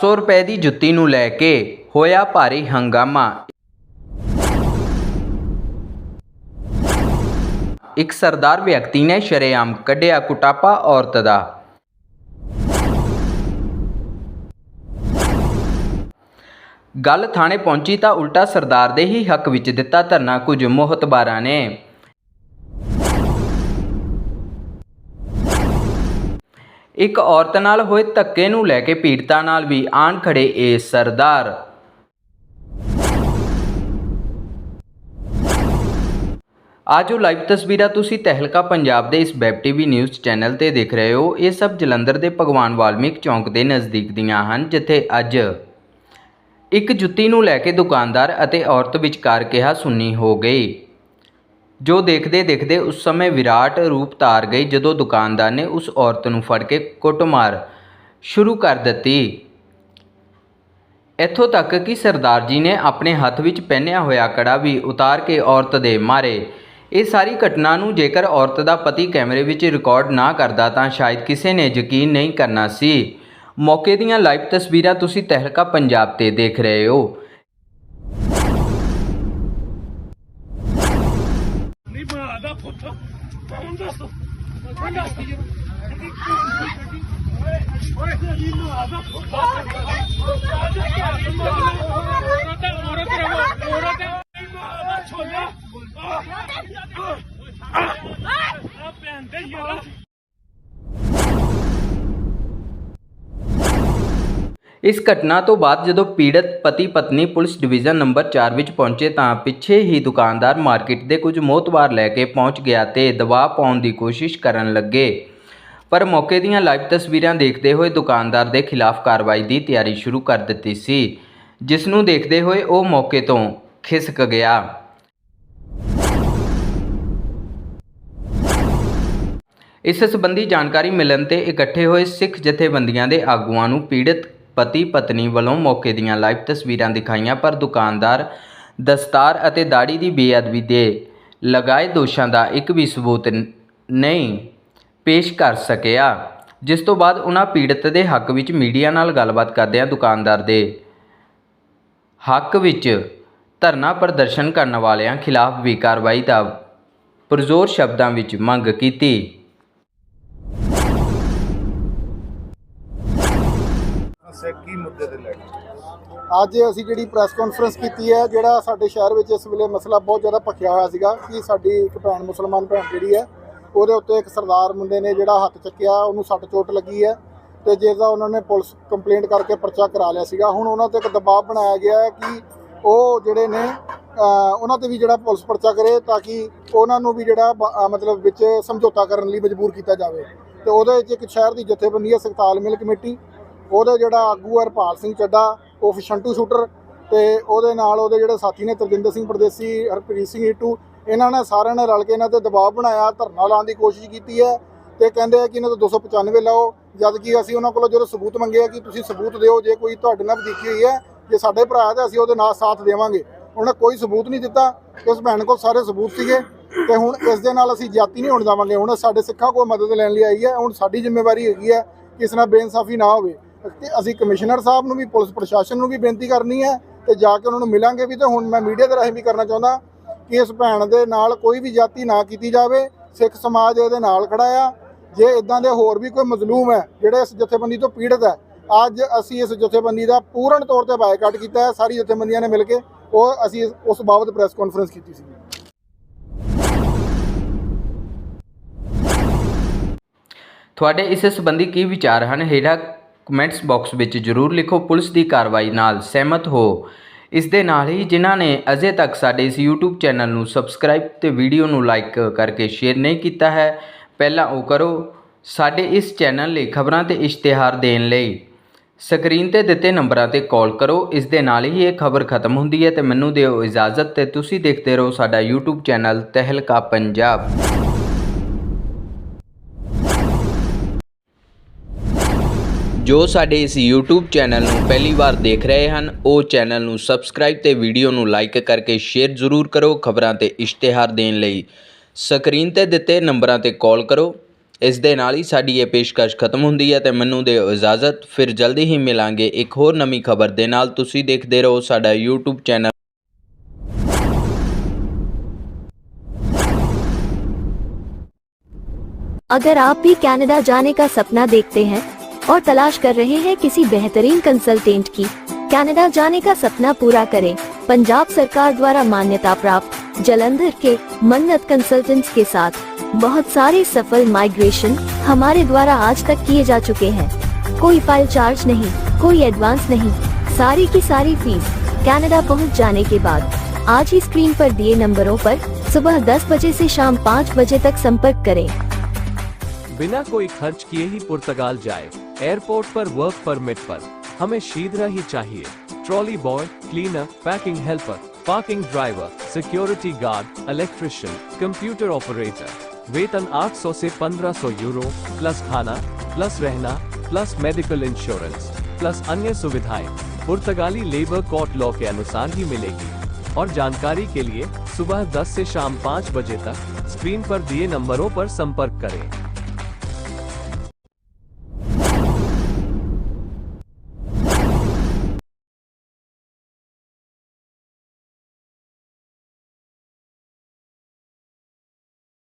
100 ਰੁਪਏ ਦੀ ਜੁੱਤੀ ਨੂੰ ਲੈ ਕੇ ਹੋਇਆ ਭਾਰੀ ਹੰਗਾਮਾ। ਇੱਕ ਸਰਦਾਰ ਵਿਅਕਤੀ ਨੇ ਸ਼ਰੇਆਮ ਕੱਢਿਆ ਕੁਟਾਪਾ ਔਰਤ ਦਾ। ਗੱਲ ਥਾਣੇ ਪਹੁੰਚੀ ਤਾਂ ਉਲਟਾ ਸਰਦਾਰ ਦੇ ਹੀ ਹੱਕ ਵਿੱਚ ਦਿੱਤਾ ਧਰਨਾ ਕੁਝ ਮੋਹਤਬਾਰਾਂ ਨੇ। ਇੱਕ ਔਰਤ ਨਾਲ ਹੋਏ ਧੱਕੇ ਨੂੰ ਲੈ ਕੇ ਪੀੜਤਾ ਨਾਲ ਵੀ ਆਣ ਖੜੇ ਇਹ ਸਰਦਾਰ। ਅੱਜ ਉਹ ਲਾਈਵ ਤਸਵੀਰਾਂ ਤੁਸੀਂ ਤਹਿਲਕਾ ਪੰਜਾਬ ਦੇ ਇਸ ਵੈਬ ਟੀਵੀ ਨਿਊਜ਼ ਚੈਨਲ ਤੇ ਦੇਖ ਰਹੇ ਹੋ। ਇਹ ਸਭ ਜਲੰਧਰ ਦੇ ਭਗਵਾਨ ਵਾਲਮੀਕ ਚੌਂਕ ਦੇ ਨਜ਼ਦੀਕ ਦੀਆਂ ਹਨ, ਜਿੱਥੇ ਅੱਜ ਇੱਕ ਜੁੱਤੀ ਨੂੰ ਲੈ ਕੇ ਦੁਕਾਨਦਾਰ ਅਤੇ ਔਰਤ ਵਿਚਕਾਰ ਕਿਹਾ ਸੁੰਨੀ ਹੋ ਗਈ। ਜੋ ਦੇਖਦੇ ਦੇਖਦੇ ਉਸ ਸਮੇਂ ਵਿਰਾਟ ਰੂਪ ਧਾਰ ਗਈ ਜਦੋਂ ਦੁਕਾਨਦਾਰ ਨੇ ਉਸ ਔਰਤ ਨੂੰ ਫੜ ਕੇ ਕੁੱਟਮਾਰ ਸ਼ੁਰੂ ਕਰ ਦਿੱਤੀ। ਇੱਥੋਂ ਤੱਕ ਕਿ ਸਰਦਾਰ ਜੀ ਨੇ ਆਪਣੇ ਹੱਥ ਵਿੱਚ ਪਹਿਨਿਆ ਹੋਇਆ ਕੜਾ ਵੀ ਉਤਾਰ ਕੇ ਔਰਤ ਦੇ ਮਾਰੇ। ਇਹ ਸਾਰੀ ਘਟਨਾ ਨੂੰ ਜੇਕਰ ਔਰਤ ਦਾ ਪਤੀ ਕੈਮਰੇ ਵਿੱਚ ਰਿਕਾਰਡ ਨਾ ਕਰਦਾ ਤਾਂ ਸ਼ਾਇਦ ਕਿਸੇ ਨੇ ਯਕੀਨ ਨਹੀਂ ਕਰਨਾ ਸੀ। ਮੌਕੇ ਦੀਆਂ ਲਾਈਵ ਤਸਵੀਰਾਂ ਤੁਸੀਂ ਤਹਿਲਕਾ ਪੰਜਾਬ ਤੇ ਦੇਖ ਰਹੇ ਹੋ। ਬਣਾਦਾ ਪੁੱਤ ਕੌਣ ਦੱਸ ਕੌਣ ਓਏ ਓਏ ਨਹੀਂ ਬਣਾਦਾ ਪੁੱਤ ਔਰਤ ਔਰਤ ਔਰਤ ਛੋਲਾ ਆ ਭੈਣ ਦੇ ਯਾਰ ਇਸ ਘਟਨਾ ਤੋਂ ਬਾਅਦ ਜਦੋਂ ਪੀੜਤ ਪਤੀ ਪਤਨੀ ਪੁਲਿਸ ਡਿਵੀਜ਼ਨ ਨੰਬਰ 4 ਵਿੱਚ ਪਹੁੰਚੇ ਤਾਂ ਪਿੱਛੇ ਹੀ ਦੁਕਾਨਦਾਰ ਮਾਰਕੀਟ ਦੇ ਕੁਝ ਮੋਤਬਾਰ ਲੈ ਕੇ ਪਹੁੰਚ ਗਿਆ ਤੇ ਦਬਾਅ ਪਾਉਣ ਦੀ ਕੋਸ਼ਿਸ਼ ਕਰਨ ਲੱਗੇ। ਪਰ ਮੌਕੇ ਦੀਆਂ ਲਾਈਵ ਤਸਵੀਰਾਂ ਦੇਖਦੇ ਹੋਏ ਦੁਕਾਨਦਾਰ ਦੇ ਖਿਲਾਫ ਕਾਰਵਾਈ ਦੀ ਤਿਆਰੀ ਸ਼ੁਰੂ ਕਰ ਦਿੱਤੀ ਸੀ, ਜਿਸ ਨੂੰ ਦੇਖਦੇ ਹੋਏ ਉਹ ਮੌਕੇ ਤੋਂ ਖਿਸਕ ਗਿਆ। ਇਸ ਸੰਬੰਧੀ ਜਾਣਕਾਰੀ ਮਿਲਣ ਤੇ ਇਕੱਠੇ ਹੋਏ ਸਿੱਖ ਜਥੇਬੰਦੀਆਂ ਦੇ ਆਗੂਆਂ ਨੂੰ ਪੀੜਤ ਪਤੀ ਪਤਨੀ ਵੱਲੋਂ ਮੌਕੇ ਦੀਆਂ ਲਾਈਵ ਤਸਵੀਰਾਂ ਦਿਖਾਈਆਂ ਪਰ ਦੁਕਾਨਦਾਰ, ਦਸਤਾਰ ਅਤੇ ਦਾੜੀ ਦੀ ਬੇਅਦਬੀ ਦੇ ਲਗਾਏ ਦੋਸ਼ਾਂ ਦਾ ਇੱਕ ਵੀ ਸਬੂਤ ਨਹੀਂ ਪੇਸ਼ ਕਰ ਸਕਿਆ, ਜਿਸ ਤੋਂ ਬਾਅਦ ਉਹਨਾਂ ਪੀੜਤ ਦੇ ਹੱਕ ਵਿੱਚ ਮੀਡੀਆ ਨਾਲ ਗੱਲਬਾਤ ਕਰਦਿਆਂ ਦੁਕਾਨਦਾਰ ਦੇ ਹੱਕ ਵਿੱਚ ਧਰਨਾ ਪ੍ਰਦਰਸ਼ਨ ਕਰਨ ਵਾਲਿਆਂ ਖਿਲਾਫ ਵੀ ਕਾਰਵਾਈ ਦਾ ਪਰਜ਼ੋਰ ਸ਼ਬਦਾਂ ਵਿੱਚ ਮੰਗ ਕੀਤੀ। ਕੀ ਮੁੱਦੇ ਤੇ ਲੈ ਕੇ? ਅੱਜ ਅਸੀਂ ਜਿਹੜੀ ਪ੍ਰੈਸ ਕਾਨਫਰੰਸ ਕੀਤੀ ਹੈ, ਜਿਹੜਾ ਸਾਡੇ ਸ਼ਹਿਰ ਵਿੱਚ ਇਸ ਵੇਲੇ ਮਸਲਾ ਬਹੁਤ ਜ਼ਿਆਦਾ ਭਖਿਆ ਹੋਇਆ ਸੀਗਾ ਕਿ ਸਾਡੀ ਇੱਕ ਭੈਣ ਮੁਸਲਮਾਨ ਭੈਣ ਜਿਹੜੀ ਹੈ, ਉਹਦੇ ਉੱਤੇ ਇੱਕ ਸਰਦਾਰ ਮੁੰਡੇ ਨੇ ਜਿਹੜਾ ਹੱਥ ਚੱਕਿਆ, ਉਹਨੂੰ ਸੱਟ ਚੋਟ ਲੱਗੀ ਹੈ ਤੇ ਜਿਸ ਦਾ ਉਹਨਾਂ ਨੇ ਪੁਲਿਸ ਕੰਪਲੇਂਟ ਕਰਕੇ ਪਰਚਾ ਕਰਾ ਲਿਆ ਸੀਗਾ। ਹੁਣ ਉਹਨਾਂ ਤੇ ਇੱਕ ਦਬਾਅ ਬਣਾਇਆ ਗਿਆ ਹੈ ਕਿ ਉਹ ਜਿਹੜੇ ਨੇ ਉਹਨਾਂ ਤੇ ਵੀ ਜਿਹੜਾ ਪੁਲਿਸ ਪਰਚਾ ਕਰੇ ਤਾਂ ਕਿ ਉਹਨਾਂ ਨੂੰ ਵੀ ਜਿਹੜਾ ਮਤਲਬ ਵਿੱਚ ਸਮਝੌਤਾ ਕਰਨ ਲਈ ਮਜਬੂਰ ਕੀਤਾ ਜਾਵੇ। ਤੇ ਉਹਦੇ ਵਿੱਚ ਇੱਕ ਸ਼ਹਿਰ ਦੀ ਜਥੇਬੰਦੀ ਹੈ, ਸਖਤਾਲ ਮਿਲ ਕਮੇਟੀ। ਉਹਦੇ ਜਿਹੜਾ ਆਗੂ ਹੈ ਹਰਪਾਲ ਸਿੰਘ ਚੱਡਾ, ਉਹ ਸ਼ੰਟੂ ਸ਼ੂਟਰ ਤੇ ਉਹਦੇ ਨਾਲ ਉਹਦੇ ਜਿਹੜੇ ਸਾਥੀ ਨੇ ਤਰਜਿੰਦਰ ਸਿੰਘ ਪਰਦੇਸੀ, ਹਰਪ੍ਰੀਤ ਸਿੰਘ ਈਟੂ ਇਹਨਾਂ ਨੇ ਸਾਰਿਆਂ ਨੇ ਰਲ ਕੇ ਇਹਨਾਂ ਤੇ ਦਬਾਅ ਬਣਾਇਆ, ਧਰਨਾ ਲਾਉਣ ਦੀ ਕੋਸ਼ਿਸ਼ ਕੀਤੀ ਹੈ ਤੇ ਕਹਿੰਦੇ ਆ ਕਿ ਇਹਨਾਂ ਤੋਂ 295 ਲਾਓ, ਜਦ ਕਿ ਅਸੀਂ ਉਹਨਾਂ ਕੋਲੋਂ ਜਦੋਂ ਸਬੂਤ ਮੰਗੇ ਆ ਕਿ ਤੁਸੀਂ ਸਬੂਤ ਦਿਓ, ਜੇ ਕੋਈ ਤੁਹਾਡੇ ਨਾਲ ਵਧੀਕੀ ਹੋਈ ਹੈ, ਜੇ ਸਾਡੇ ਭਰਾ ਹੈ ਤਾਂ ਅਸੀਂ ਉਹਦੇ ਨਾਲ ਸਾਥ ਦੇਵਾਂਗੇ। ਉਹਨਾਂ ਕੋਈ ਸਬੂਤ ਨਹੀਂ ਦਿੱਤਾ ਉਸ ਭੈਣ ਕੋਲ ਸਾਰੇ ਸਬੂਤ ਸੀਗੇ ਤੇ ਹੁਣ ਇਸ ਦੇ ਨਾਲ ਅਸੀਂ ਜਾਤੀ ਨਹੀਂ ਹੋਣ ਦੇਵਾਂਗੇ, ਹੁਣ ਸਾਡੇ ਸਿੱਖਾਂ ਕੋਲ ਮਦਦ ਲੈਣ ਲਈ ਆਈ ਹੈ, ਹੁਣ ਸਾਡੀ ਜ਼ਿੰਮੇਵਾਰੀ ਹੈਗੀ ਹੈ ਕਿ ਇਸ ਨਾਲ ਬੇਇਨਸਾਫੀ ਨਾ ਹੋਵੇ। ਤੇ ਅਸੀਂ ਕਮਿਸ਼ਨਰ ਸਾਹਿਬ ਨੂੰ ਵੀ, ਪੁਲਿਸ ਪ੍ਰਸ਼ਾਸਨ ਨੂੰ ਵੀ ਬੇਨਤੀ ਕਰਨੀ ਹੈ ਤੇ ਜਾ ਕੇ ਉਹਨਾਂ ਨੂੰ ਮਿਲਾਂਗੇ ਵੀ ਤੇ ਹੁਣ ਮੈਂ ਮੀਡੀਆ ਦੇ ਰਾਹੀਂ ਵੀ ਕਰਨਾ ਚਾਹੁੰਦਾ ਕਿ ਇਸ ਭੈਣ ਦੇ ਨਾਲ ਕੋਈ ਵੀ ਜਾਤੀ ਨਾ ਕੀਤੀ ਜਾਵੇ, ਸਿੱਖ ਸਮਾਜ ਇਹਦੇ ਨਾਲ ਖੜਾ ਆ। ਜੇ ਇਦਾਂ ਦੇ ਹੋਰ ਵੀ ਕੋਈ ਮਜ਼ਲੂਮ ਹੈ, ਜਿਹੜੇ ਇਸ ਜਥੇਬੰਦੀ ਤੋਂ ਪੀੜਤ ਹੈ, ਅੱਜ ਅਸੀਂ ਇਸ ਜਥੇਬੰਦੀ ਦਾ ਪੂਰਨ ਤੌਰ ਤੇ ਬਾਈਕਾਟ ਕੀਤਾ ਹੈ, ਸਾਰੀ ਜਥੇਬੰਦੀਆਂ ਨੇ ਮਿਲ ਕੇ ਉਹ ਅਸੀਂ ਉਸ ਬਾਬਤ ਪ੍ਰੈਸ ਕਾਨਫਰੰਸ ਕੀਤੀ ਸੀ। ਤੁਹਾਡੇ ਇਸ ਸੰਬੰਧੀ ਕੀ ਵਿਚਾਰ ਹਨ? ਹੇਠਾਂ ਕਮੈਂਟਸ ਬਾਕਸ ਵਿੱਚ ਜਰੂਰ ਲਿਖੋ, ਪੁਲਿਸ ਦੀ ਕਾਰਵਾਈ ਨਾਲ ਸਹਿਮਤ ਹੋ। ਇਸ ਦੇ ਨਾਲ ਹੀ ਜਿਨ੍ਹਾਂ ਨੇ ਅਜੇ ਤੱਕ ਸਾਡੇ ਇਸ YouTube ਚੈਨਲ ਨੂੰ ਸਬਸਕ੍ਰਾਈਬ ਤੇ ਵੀਡੀਓ ਨੂੰ ਲਾਈਕ ਕਰਕੇ ਸ਼ੇਅਰ ਨਹੀਂ ਕੀਤਾ ਹੈ, ਪਹਿਲਾਂ ਉਹ ਕਰੋ ਸਾਡੇ ਇਸ ਚੈਨਲ ਲਈ ਖਬਰਾਂ ਤੇ ਇਸ਼ਤਿਹਾਰ ਦੇਣ ਲਈ। ਸਕਰੀਨ ਤੇ ਦਿੱਤੇ ਨੰਬਰਾਂ ਤੇ ਕਾਲ ਕਰੋ, ਇਸ ਦੇ ਨਾਲ ਹੀ ਇਹ ਖਬਰ ਖਤਮ ਹੁੰਦੀ ਹੈ ਤੇ ਮੈਨੂੰ ਦਿਓ ਇਜਾਜ਼ਤ ਤੇ ਤੁਸੀਂ ਦੇਖਦੇ ਰਹੋ ਸਾਡਾ YouTube ਚੈਨਲ ਤਹਿਲਕਾ ਪੰਜਾਬ। ਜੋ ਸਾਡੇ ਇਸ YouTube ਚੈਨਲ ਨੂੰ ਪਹਿਲੀ ਵਾਰ ਦੇਖ ਰਹੇ ਹਨ ਉਹ ਚੈਨਲ ਨੂੰ ਸਬਸਕ੍ਰਾਈਬ ਤੇ ਵੀਡੀਓ ਨੂੰ ਲਾਈਕ ਕਰਕੇ ਸ਼ੇਅਰ ਜ਼ਰੂਰ ਕਰੋ ਖਬਰਾਂ ਤੇ ਇਸ਼ਤਿਹਾਰ ਦੇਣ ਲਈ ਸਕਰੀਨ ਤੇ ਦਿੱਤੇ ਨੰਬਰਾਂ ਤੇ ਕਾਲ ਕਰੋ ਇਸ ਦੇ ਨਾਲ ਹੀ ਸਾਡੀ ਇਹ ਪੇਸ਼ਕਸ਼ ਖਤਮ ਹੁੰਦੀ ਹੈ ਤੇ ਮੈਨੂੰ ਦਿਓ ਇਜਾਜ਼ਤ ਫਿਰ ਜਲਦੀ ਹੀ ਮਿਲਾਂਗੇ ਇੱਕ ਹੋਰ ਨਵੀਂ ਖਬਰ ਦੇ ਨਾਲ ਤੁਸੀਂ ਦੇਖਦੇ ਰਹੋ ਸਾਡਾ YouTube ਚੈਨਲ अगर आप भी कनाडा जाने का सपना देखते हैं और तलाश कर रहे हैं किसी बेहतरीन कंसल्टेंट की। कनाडा जाने का सपना पूरा करें। पंजाब सरकार द्वारा मान्यता प्राप्त। जलंधर के मन्नत कंसल्टेंट्स के साथ। बहुत सारे सफल माइग्रेशन हमारे द्वारा आज तक किए जा चुके हैं। कोई फ़ाइल चार्ज नहीं, कोई एडवांस नहीं। सारी की सारी फ़ीस कनाडा पहुँच जाने के बाद। आज ही स्क्रीन पर दिए नंबरों पर सुबह 10 बजे से शाम 5 बजे तक संपर्क करें। बिना कोई खर्च किए ही पुर्तगाल जाए। एयरपोर्ट पर वर्क परमिट पर। हमें शीघ्र ही चाहिए। Trolley boy, cleaner, packing helper, parking driver, security guard, electrician, computer operator. वेतन 800 से 1500 यूरो, प्लस खाना, प्लस रहना, प्लस मेडिकल इंश्योरेंस, प्लस अन्य सुविधाएँ। पुर्तगाली लेबर कोर्ट लॉ के अनुसार ही मिलेगी। और जानकारी के लिए सुबह 10 से शाम 5 बजे तक स्क्रीन पर दिए नंबरों पर संपर्क करें।